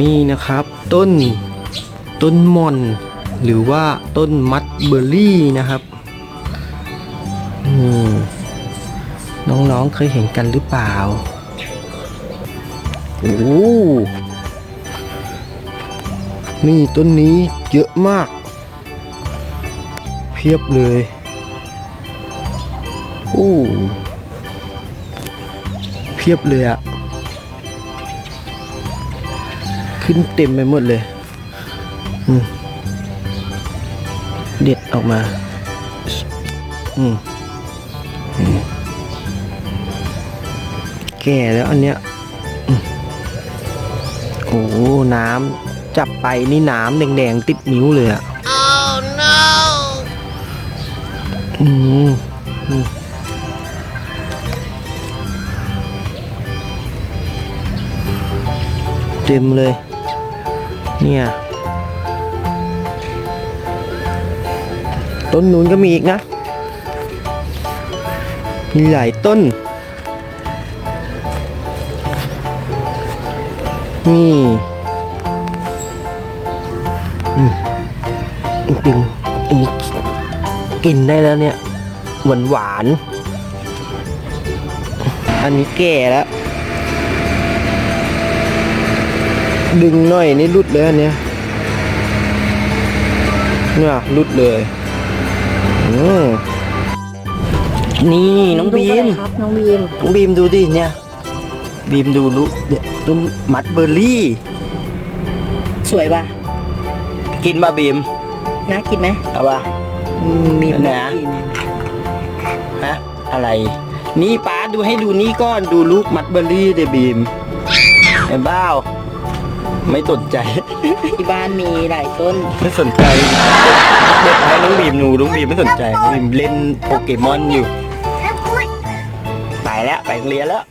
นี่นะครับ ต้นต้นมอน หรือว่าต้นมัดเบอร์รี่นะครับน้องๆเคยเห็นกันหรือเปล่าโอ้โหนี่ต้นนี้เยอะมาก เพียบเลย โอ้ เพียบเลยอะขึ้นเต็มไปหมดเลยอืมเด็ดออกมาอืมอืมแก่แล้วอันเนี้ยอืมโอ้โหน้ำจับไปนี่น้ำแดงๆ ติดนิ้วเลยอะ Oh no! อืมอืม เต็มเลย เนี่ย ต้นนู้นก็มีอีกนะ มีหลายต้น นี่อืมจริงอีกินได้แล้วเนี่ย หวานหวาน อันนี้แก่แล้ว ดึงหน่อยนี่รุดเลยอันเนี้ยเนี่ยรุดเลยอืมนี่น้องบีมครับน้องบีมน้องบีมดูดิเนี่ย บีมดูลูกเนี่ยต้นมัดเบอร์รี่ สวยป่ะ กินมาบีมน่ากินไหมเอาปะอืมมีอันไหนน่าอะกินฮะอะไร นี่ป้าดูให้ดูนี่ก่อนดูลูกมัดเบอร์รี่เดบีมเห็นเปล่า ไม่สนใจ ที่บ้านมีหลายต้น ไม่สนใจเด็กให้น้องบีมหนูน้องบีมไม่สนใจน้องบีมเล่นโปเกมอนอยู่ ไปแล้วไปโรงเรียนแล้ว